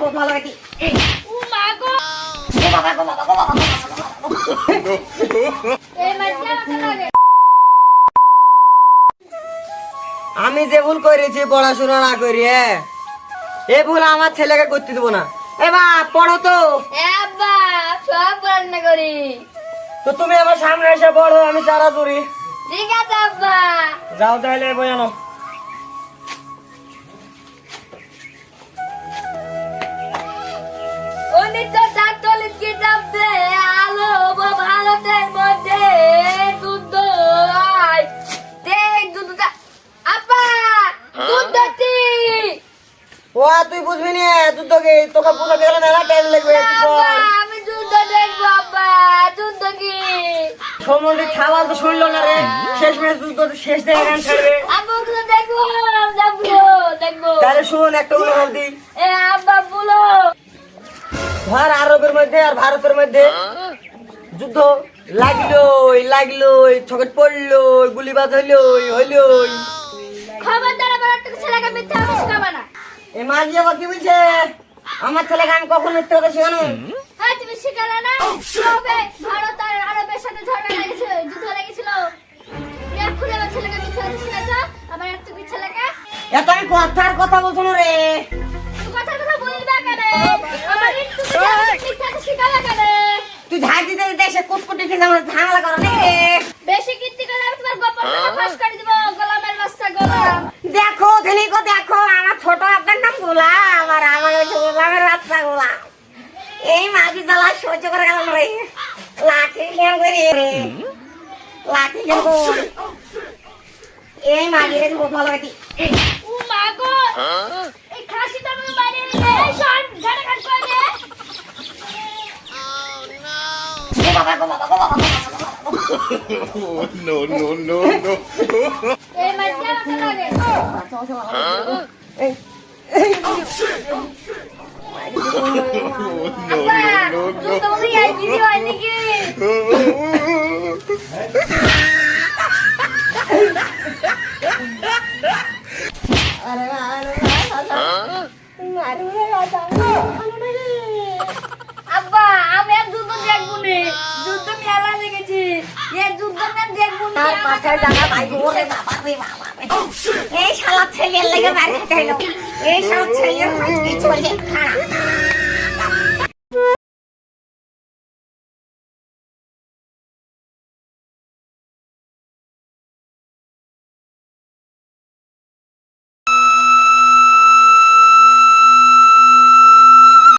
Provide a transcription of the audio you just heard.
বহুত ভালো লাগে ও মা গো। ও বাবা গো বাবা গো বাবা গো বাবা গো বাবা। এই মাইজা লাগে আমি যে ভুল করেছি পড়াশোনা না করি হ্যাঁ এ ভুল আমার ছেলেকে করতে দেবো না। এ মা পড়ো তো। সব রান্না করি। তো তুমি আমার সামনে এসে পড়ো আমি চারা চুরি। ঠিক আছে আব্বা। যাও তাহলে বোঝানো তুই বুঝবি না তুই তোকে তোকে বুঝাতে গেলে মেলা টাইম লাগবে। আমি দুধ দেখব আব্বা দুধ কি? সমুদ্রে ছাওয়াল তো শুনলো না রে। শেষ মেশ তুই তোর শেষ দেখে গান ছাড়বে। আব্বা ওগুলো দেখব দেখব দেখব। তাহলে শুন একটা উদাহরণ দিই। এ আব্বা বলো। ধর আরবের মধ্যে আর ভারতের মধ্যে। যুদ্ধ লাগলোই লাগলোই ছকেট পড়লোই গুলিবাজ হইলোই হইলোই। খবরদার আবার একটা ছেলেকে মিথ্যা না। এ মাঝি আবার কি বলছে? আমার ছেলেকে আমি কখন মিথ্যে কথা শেখানো? হ্যাঁ তুমি শিখালে না? কবে ভারত আর আরবের সাথে ঝগড়া লেগেছিল যুদ্ধ লেগেছিল। এক্ষুনি আমার ছেলেকে মিথ্যা কথা শিখাচ্ছ। আবার আর তুমি ছেলেকে? এত আমি কথার কথা বলছো না রে? তুমি কথার কথা বলবে কেন? আমার একটু মিথ্যা কথা শিখালে কেন? তুই ঝাড় দিতে দিতে এসে কুটকুটি খেয়ে আমার ঝামেলা করো রে বেশি কীর্তি করলে আমি তোমার গোপন ফাঁস করে দিব গোলামের বাচ্চা গোলাম। দেখো আমার ছোট আপনার নাম গোলাম গোলামের বাচ্চা গোলাম এই মাঝি জ্বালা সহ্য করে গেলাম রে লাঠি কেন করি রে লাঠি কেন করি? এই মাঝি রে বহুত ভালো লাগে ও মা গো এই খাসি তো আমি বাইরে এই শোন ঝাড়া কাট করে দে ও বাবা গো বাবা গো বাবা। Oh, no, no, no, no. আমাকে লাগে Oh, no, আব্বা, আমি আর যুদ্ধ দেখব নে। যুদ্ধ মেলা লেগেছে এ যুদ্ধ আমি দেখব না। পাশে ভাই গো বাবা রে বাবা। এই শালা ছেলের লেগে মারি খেলো এই শালা ছেলের বলে খারাপ